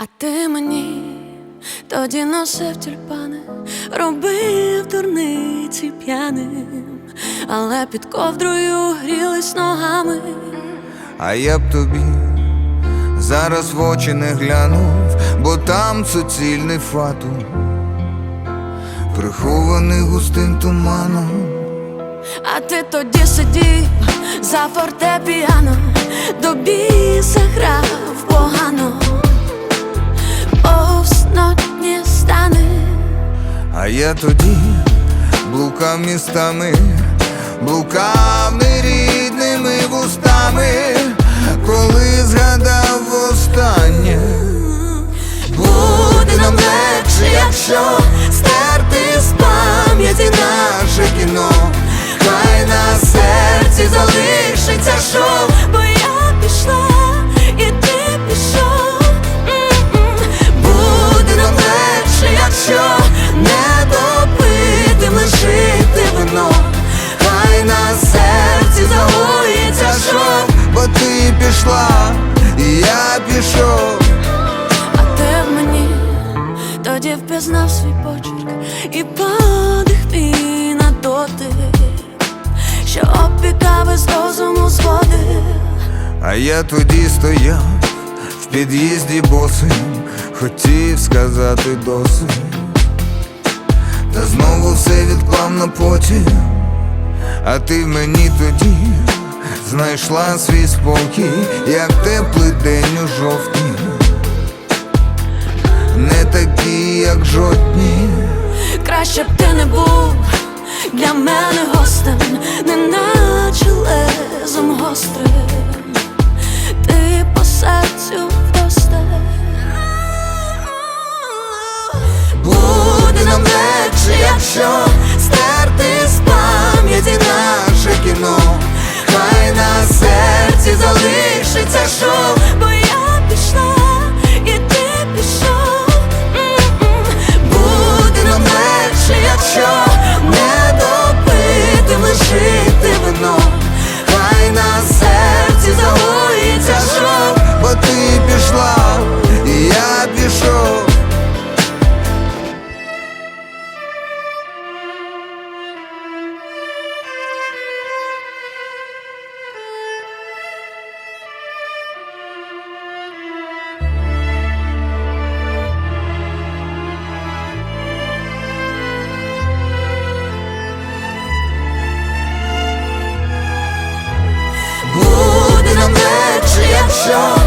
А ти мені тоді носив тюльпани, робив дурниці п'яним, але під ковдрою грілись ногами. А я б тобі зараз в очі не глянув, бо там суцільний фатум, прихований густим туманом. А ти тоді сидів за фортепіано, до Я тоді блукав містами, блукав нерідними вустами, коли згадав востаннє. Буде нам легше, якщо стерти з пам'яті наше кіно, хай на серці залишиться шов. Я пішов. А ти в мені тоді впізнав свій почерк і подих твій на дотик, що опікав із розуму зводив. А я тоді стояв в під'їзді босим, хотів сказати досить, та знову все відклав на потім, а ти в мені тоді знайшла свій спокій, як теплий день у жовтні, не такий, як жодні. Краще б ти не був для мене гостем, неначе лезом гострим. Ти по серцю вросте. Буде нам легше, якщо стерти з пам'яті залишиться шов, show.